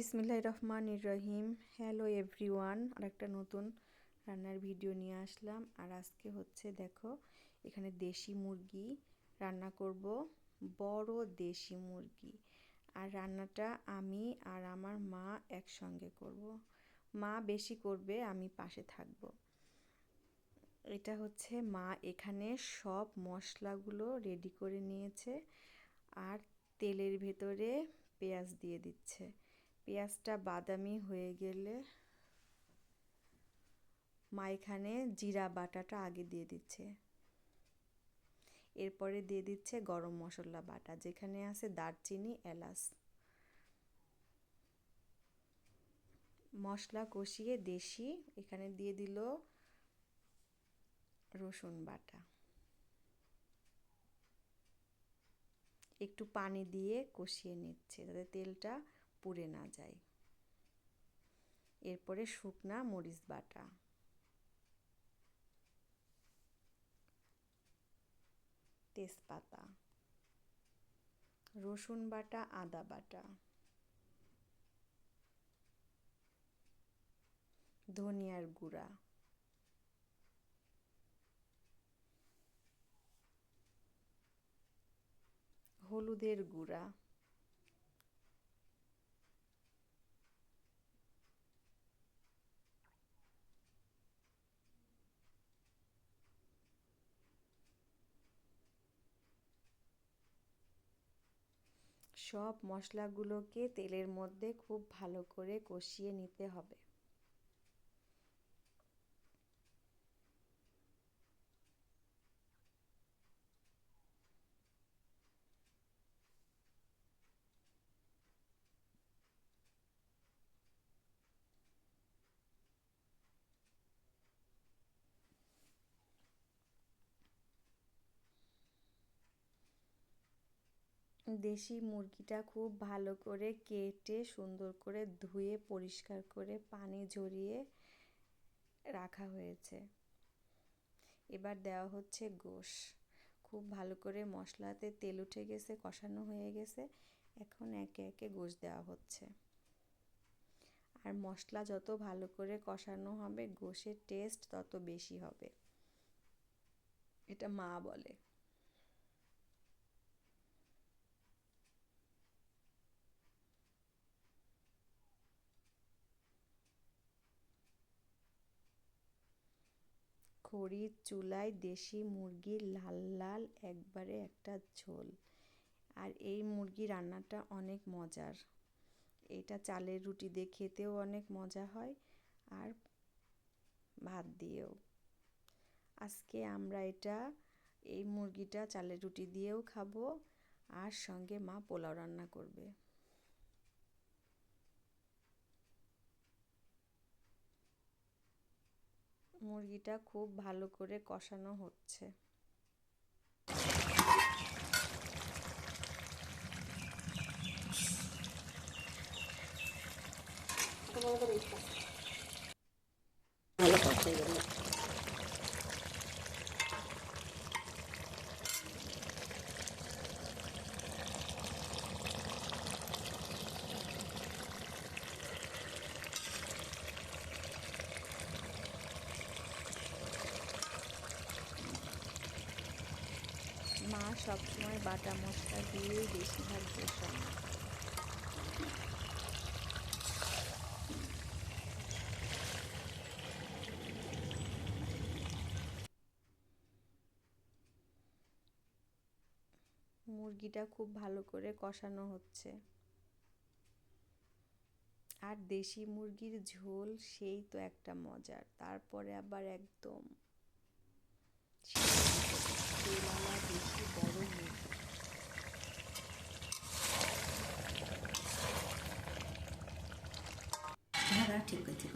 বিসমিল্লাহ রহমান রহিম। হ্যালো এভরিওয়ান আর একটা নতুন রান্নার ভিডিও নিয়ে আসলাম। আর আজকে হচ্ছে দেখো, এখানে দেশি মুরগি রান্না করব, বড় দেশি মুরগি। আর রান্নাটা আমি আর আমার মা একসঙ্গে করব। মা বেশি করবে, আমি পাশে থাকব। এটা হচ্ছে মা এখানে সব মশলাগুলো রেডি করে নিয়েছে। আর তেলের ভেতরে পেঁয়াজ দিয়ে দিচ্ছে। পেঁয়াজটা বাদামি হয়ে গেলে মা এখানে জিরা বাটাটা আগে দিয়ে দিচ্ছে। এরপরে দিয়ে দিচ্ছে গরম মশলা বাটা, যেখানে আছে দারচিনি, এলাচ। মশলা কষিয়ে দেশি, এখানে দিয়ে দিল রসুন বাটা। একটু পানি দিয়ে কষিয়ে নিচ্ছে, যাতে তেলটা পুড়ে না যায়। এরপরে শুকনা মরিচ বাটা। তেজপাতা। রসুন বাটা, আদা বাটা। ধনিয়ার গুঁড়া। হলুদের গুঁড়া। সব মশলাগুলোকে তেলের মধ্যে খুব ভালো করে কষিয়ে নিতে হবে। দেশি মুরগিটা খুব ভালো করে কেটে সুন্দর করে ধুয়ে, পরিষ্কার করে পানি ঝরিয়ে রাখা হয়েছে। এবার দেওয়া হচ্ছে গোশ। খুব ভালো করে মশলাতে তেল উঠে গেছে, কষানো হয়ে গেছে। এখন একে একে গোশ দেওয়া হচ্ছে। আর মশলা যত ভালো করে কষানো হবে, গোশের টেস্ট তত বেশি হবে। এটা মা বলে। খড়ির চুলায় দেশি মুরগির লাল লাল একবারে একটা ঝোল। আর এই মুরগি রান্নাটা অনেক মজার। এটা চালের রুটি দিয়ে খেতেও অনেক মজা হয় আর ভাত দিয়েও। আজকে আমরা এটা, এই মুরগিটা চালের রুটি দিয়েও খাব, আর সঙ্গে মা পোলাও রান্না করবে। মুরগিটা খুব ভালো করে কষানো হচ্ছে ভালো কষে গেল মা সবসময় বাটা মশলা দিয়েই বেশিরভাগ রান্না মুরগিটা খুব ভালো করে কষানো হচ্ছে। আর দেশি মুরগির ঝোল সেই তো একটা মজার, তারপরে আবার একদম তেলালা বেশি বড় হ্যাঁ ঠিক আছে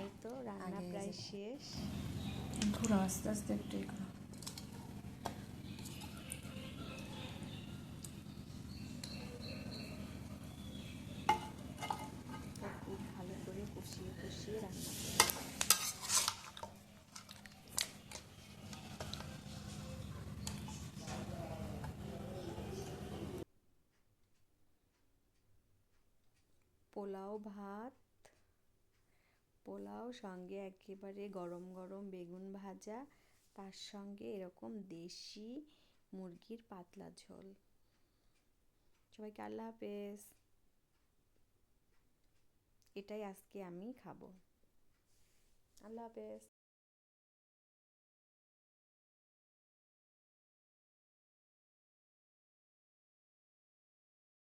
এই তো রান্না প্রায় শেষ। ঘুরো আস্তে আস্তে একটু ই করো তো খুব ভালো করে কষিয়ে কষিয়ে রান্না করতে হবে। পোলাও ভাত, পোলাও সঙ্গে একেবারে গরম গরম বেগুন ভাজা, তার সঙ্গে এরকম দেশি মুরগির পাতলা ঝোল। সবাইকে আল্লাহ হাফেজ। এটাই আজকে আমি খাব। আল্লাহ হাফেজ।